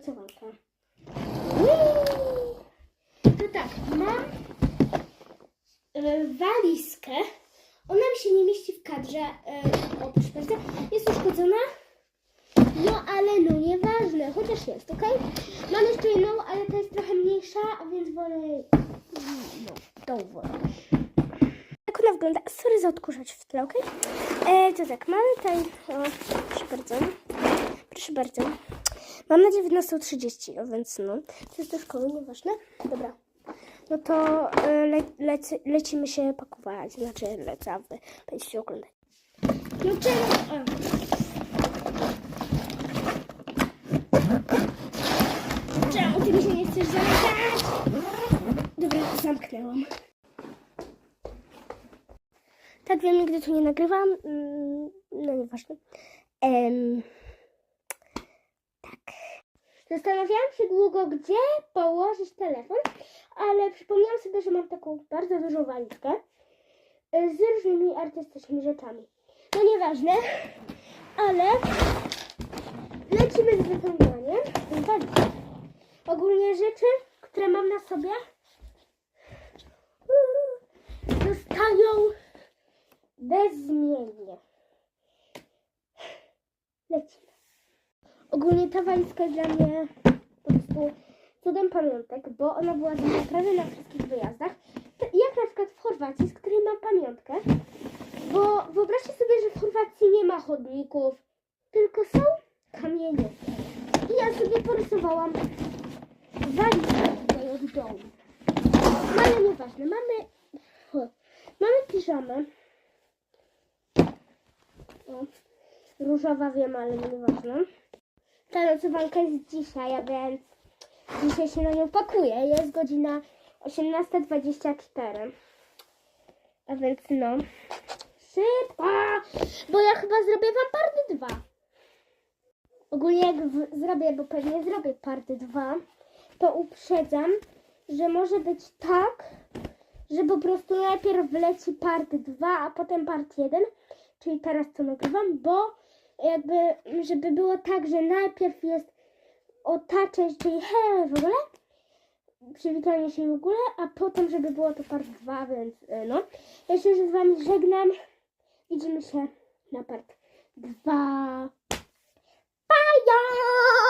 nocowanka. Uuu. To tak, mam e, walizkę. Ona mi się nie mieści w kadrze. E, o, proszę bardzo, jest uszkodzona. No ale no nieważne, chociaż jest, ok? Mam jeszcze jedną, ale ta jest trochę mniejsza, więc wolę. No, tą wolę. Jak ona wygląda? Sorry za odkurzacz w tle, ok? E, to tak, mamy tutaj. O, proszę bardzo. Proszę bardzo. Mam na 19.30, no więc no. To jest do szkoły, nieważne. Dobra. No to e, le, leci, lecimy się pakować. Znaczy lecę, a wy będziecie oglądać. No czemu? Czemu ty mi się nie chcesz zamykać? Dobra, zamknęłam. Tak wiem, nigdy tu nie nagrywam. Mm, No nieważne. Tak. Zastanawiałam się długo, gdzie położyć telefon, ale przypomniałam sobie, że mam taką bardzo dużą walizkę e, z różnymi artystycznymi rzeczami. No nieważne, ale lecimy z wypełnianiem walizki. Ogólnie rzeczy, które mam na sobie zostają bezmiennie. Lecimy. Ogólnie ta walizka dla mnie po prostu cudem pamiątek, bo ona była ze mną prawie na wszystkich wyjazdach. Jak na przykład w Chorwacji, z której mam pamiątkę. Bo wyobraźcie sobie, że w Chorwacji nie ma chodników, tylko są kamienie. I ja sobie porysowałam walizkę tutaj od dołu. Ale nieważne, mamy, mamy piżamę. O, różowa wiem, ale nieważne. Ta nocowanka jest dzisiaj, a więc dzisiaj się na nią pakuję. Jest godzina 18.24. A więc no. Szybko! Bo ja chyba zrobię wam party 2. Ogólnie jak w, zrobię, bo pewnie zrobię party 2, to uprzedzam, że może być tak, że po prostu najpierw wleci part 2, a potem part 1, czyli teraz co nagrywam, bo jakby, żeby było tak, że najpierw jest o ta część, czyli hej w ogóle, przywitanie się w ogóle, a potem, żeby było to part 2, więc e, no. Ja się już z wami żegnam. Idziemy się na part 2. Bye!